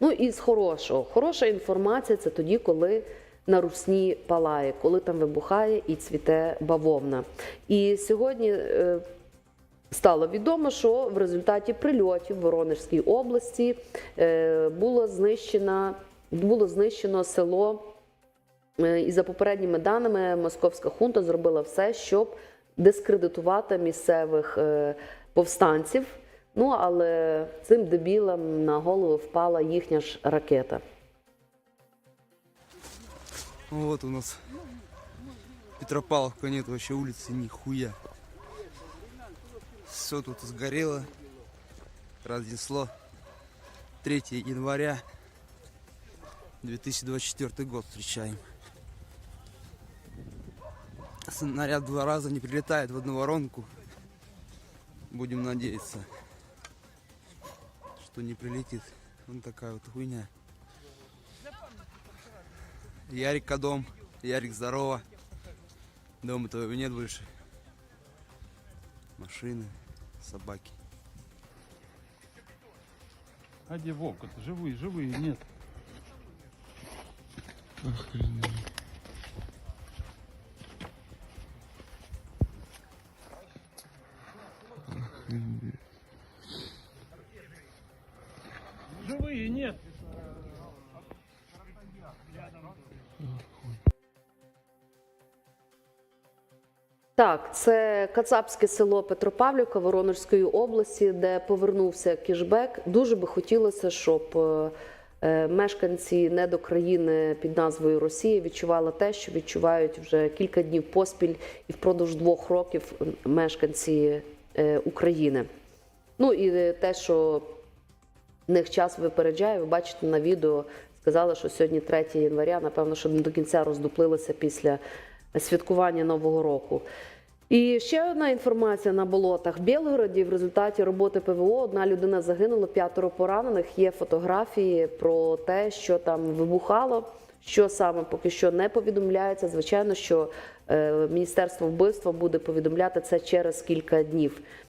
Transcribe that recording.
Ну і з хорошого. Хороша інформація це тоді, коли на русні палає, коли там вибухає і цвіте бавовна. І сьогодні. е, Стало відомо, що в результаті прильотів в Воронежській області е, було знищено, було знищено село. Е, І за попередніми даними, московська хунта зробила все, щоб дискредитувати місцевих повстанців. Ну але цим дебілам на голову впала їхня ж ракета. Вот у нас Петропавловка нет вообще улицы нихуя. Все тут сгорело, разнесло. 3 января 2024 год встречаем. Снаряд два раза не прилетает в одну воронку. Будем надеяться, что не прилетит. Вот такая вот хуйня. Ярик дом. Ярик, здорово. Дома твоего нет больше. Машины, собаки. А где Вовка-то? Живые, живые, нет. Живые, нет. Так, це Кацапське село Петропавлівка Воронежської області, де повернувся кішбек. Дуже би хотілося, щоб е, е, мешканці недокраїни під назвою Росія відчували те, що відчувають вже кілька днів поспіль і впродовж двох років мешканці е, України. Ну і те, що них час випереджає. Ви бачите на відео, сказали, що сьогодні 3 января, напевно, що не до кінця роздуплилися після святкування Нового року. І ще одна інформація на болотах. В Білгороді в результаті роботи ПВО одна людина загинула, п'ятеро поранених. Є фотографії про те, що там вибухало. Що саме поки що не повідомляється. Звичайно, що е, Міністерство вбивства буде повідомляти це через кілька днів.